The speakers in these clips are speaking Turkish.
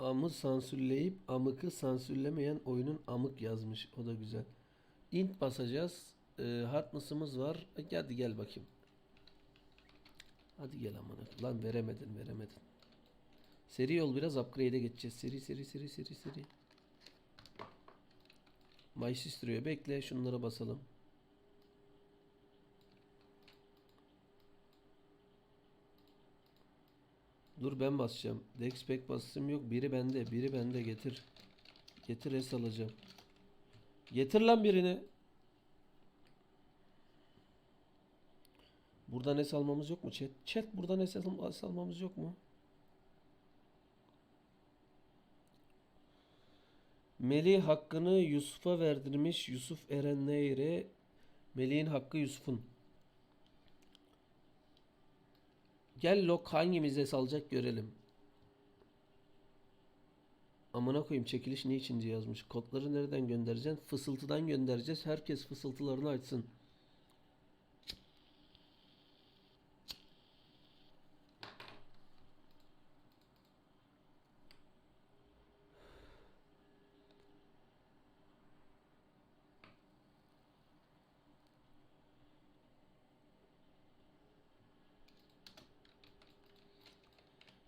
amı sansürleyip amıkı sansürlemeyen oyunun amık yazmış. O da güzel. Int basacağız. Ee, hardness'ımız var. E, Hadi gel bakayım. Hadi gel amına. Lan veremedin veremedin. Seri yol biraz upgrade'e geçeceğiz. Seri seri seri seri seri. Sister'ıyor. Bekle şunlara basalım. Dur ben basacağım. Dex pek basım yok. Biri bende. Biri bende. Getir. Getir es alacağım. Getir lan birini. Buradan es almamız yok mu chat? Chat buradan es al- es almamız yok mu? Melih hakkını Yusuf'a verdirmiş. Yusuf Eren Neyre. Melih'in hakkı Yusuf'un. Gel lok hangimize salacak görelim. Amına koyayım çekiliş ne için diye yazmış. Kodları nereden göndereceksin? Fısıltıdan göndereceğiz. Herkes fısıltılarını açsın.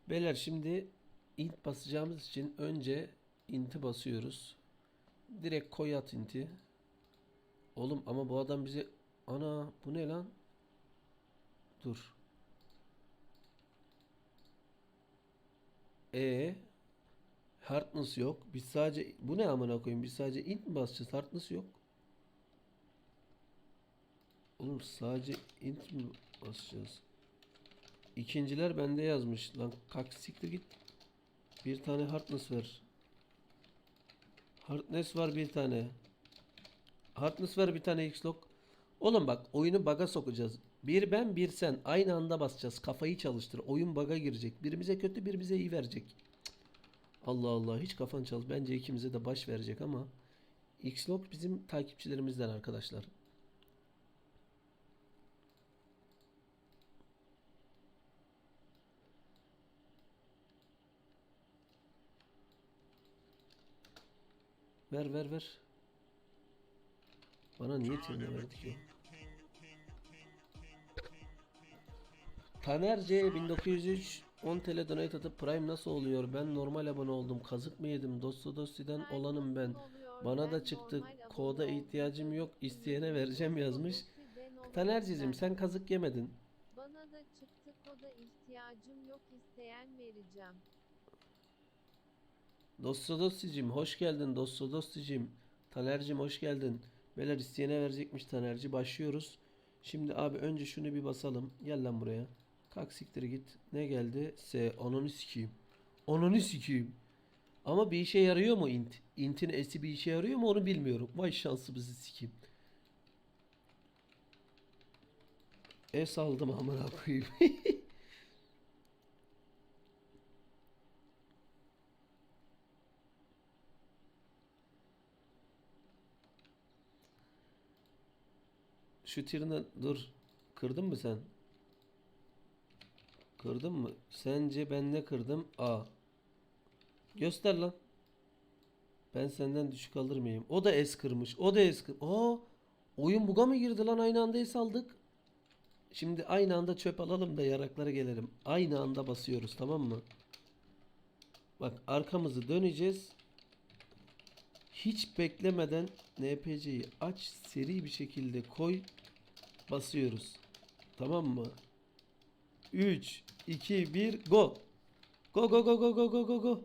Beyler şimdi int basacağımız için önce int'i basıyoruz. Direkt koy at int'i. Oğlum ama bu adam bize ana bu ne lan? Dur. E hardness yok. Biz sadece bu ne amına koyayım? Biz sadece int mi basacağız? Hardness yok. Oğlum sadece int mi basacağız? İkinciler bende yazmış. Lan kalk siktir git. Bir tane hardness ver. Hardness var bir tane. Hardness ver bir tane X-Lock. Oğlum bak oyunu baga sokacağız. Bir ben bir sen. Aynı anda basacağız. Kafayı çalıştır. Oyun baga girecek. Birimize kötü birimize iyi verecek. Allah Allah hiç kafan çalış. Bence ikimize de baş verecek ama. X-Lock bizim takipçilerimizden arkadaşlar. Ver ver ver. Bana niye trene verdi ki? Taner C 1903 10 TL donate atıp Prime nasıl oluyor? Ben normal abone oldum. Kazık mı yedim? Dostu dostiden olanım ben. Bana da çıktı. Koda ihtiyacım yok. İsteyene vereceğim yazmış. Tanercicim sen kazık yemedin. Bana da çıktı koda ihtiyacım yok isteyen vereceğim. Dostodosticim hoş geldin Dostodosticim. Tanercim hoş geldin. Beyler isteyene verecekmiş Tanerci. Başlıyoruz. Şimdi abi önce şunu bir basalım. Gel lan buraya. Kalk siktir git. Ne geldi? S. Ananı sikeyim. Ananı sikeyim. Ama bir işe yarıyor mu int? Int'in esi bir işe yarıyor mu onu bilmiyorum. Vay şansımızı sikeyim. Es aldım amına koyayım. Şu tirini dur. Kırdın mı sen? Kırdın mı? Sence ben ne kırdım? A. Göster lan. Ben senden düşük alır mıyım? O da S kırmış. O da S kır. Aa, oyun buga mı girdi lan? Aynı anda S aldık. Şimdi aynı anda çöp alalım da yaraklara gelelim. Aynı anda basıyoruz tamam mı? Bak arkamızı döneceğiz. Hiç beklemeden NPC'yi aç seri bir şekilde koy basıyoruz. Tamam mı? 3 2 1 go. Go go go go go go go go.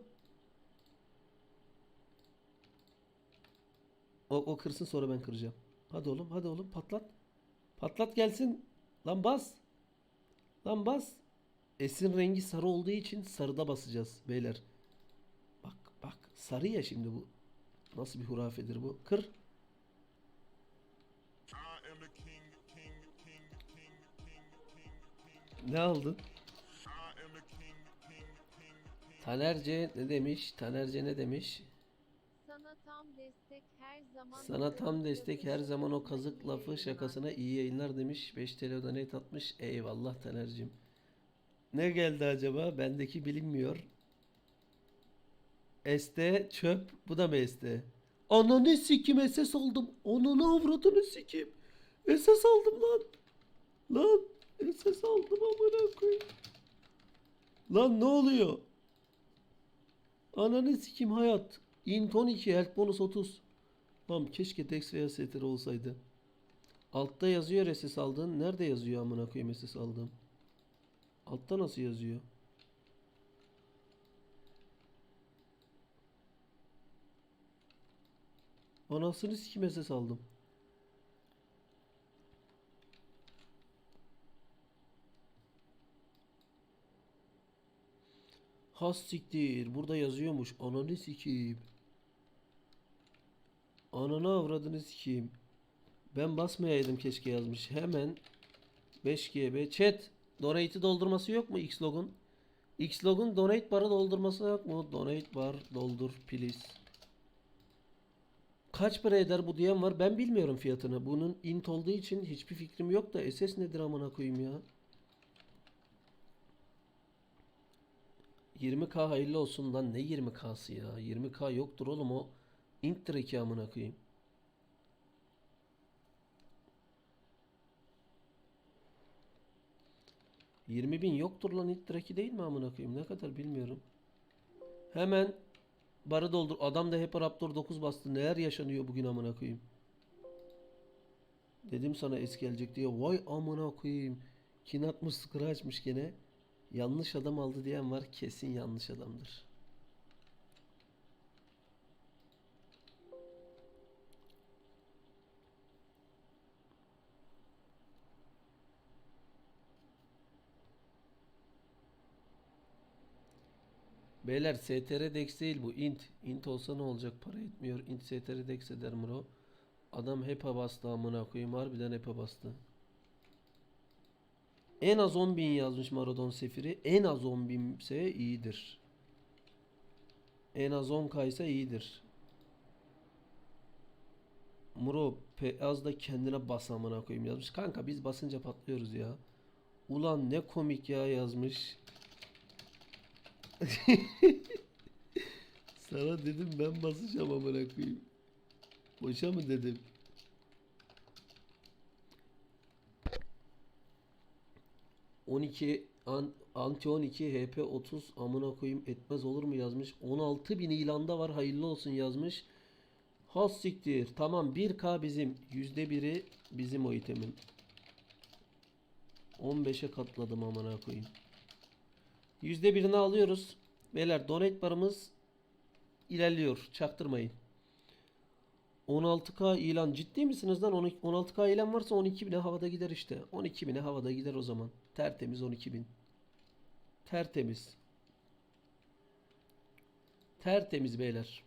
O, o kırsın sonra ben kıracağım. Hadi oğlum hadi oğlum patlat. Patlat gelsin. Lan bas. Lan bas. Esin rengi sarı olduğu için sarıda basacağız beyler. Bak bak sarı ya şimdi bu. Nasıl bir hurafedir bu? Kır. Ne aldın? Tanerce ne demiş? Tanerce ne demiş? Sana tam destek her zaman Sana tam destek her zaman o kazık lafı şakasına iyi yayınlar demiş. 5 TL donate atmış. Eyvallah Taner'cim. Ne geldi acaba? Bendeki bilinmiyor. ST çöp. Bu da mı ST? Ananı sikim SS aldım. Ananı avradını sikim. SS aldım lan. Lan SS aldım amına koyayım. Lan ne oluyor? Ananı sikim hayat. Int 12 health bonus 30. Lan keşke Dex veya STR olsaydı. Altta yazıyor SS aldığın. Nerede yazıyor amına koyayım SS aldığım? Altta nasıl yazıyor? Anasını sikim SS aldım. Has. Burada yazıyormuş. Ananı sikeyim. Ananı avradını sikeyim. Ben basmayaydım keşke yazmış. Hemen 5GB. Chat. Donate'i doldurması yok mu Xlog'un? Xlog'un donate barı doldurması yok mu? Donate bar doldur please. Kaç para eder bu diyen var. Ben bilmiyorum fiyatını. Bunun int olduğu için hiçbir fikrim yok da SS nedir amına koyayım ya? 20k hayırlı olsun lan ne 20k'sı ya? 20k yoktur oğlum o. Int'tir iki amına koyayım. Yirmi bin yoktur lan Int Draki değil mi amına koyayım? Ne kadar bilmiyorum. Hemen barı doldur. Adam da hep Raptor 9 bastı. Neler yaşanıyor bugün amına koyayım? Dedim sana es gelecek diye. Vay amına koyayım. Kin atmış sıkıra açmış gene. Yanlış adam aldı diyen var. Kesin yanlış adamdır. Beyler STR Dex değil bu int. Int olsa ne olacak? Para etmiyor. Int STR Dex eder Muro. Adam HEPA bastı amına koyayım. Harbiden HEPA bastı. En az 10.000 yazmış Maradon Sefiri. En az 10.000 ise iyidir. En az 10k ise iyidir. Muro Peyaz da kendine bas koyayım yazmış. Kanka biz basınca patlıyoruz ya. Ulan ne komik ya yazmış. Sana dedim ben basacağım amına koyayım. Boşa mı dedim? ...12... An, anti 12 HP 30 amına koyayım etmez olur mu yazmış. 16 bin ilanda var hayırlı olsun yazmış. Has. Tamam 1K bizim. %1'i bizim o itemin. 15'e katladım amına koyayım. %1'ini alıyoruz. Beyler donate barımız ilerliyor. Çaktırmayın. 16K ilan ciddi misiniz lan? 12 16K ilan varsa 12.000'e havada gider işte. 12.000'e havada gider o zaman. Tertemiz 12.000. Tertemiz. Tertemiz beyler.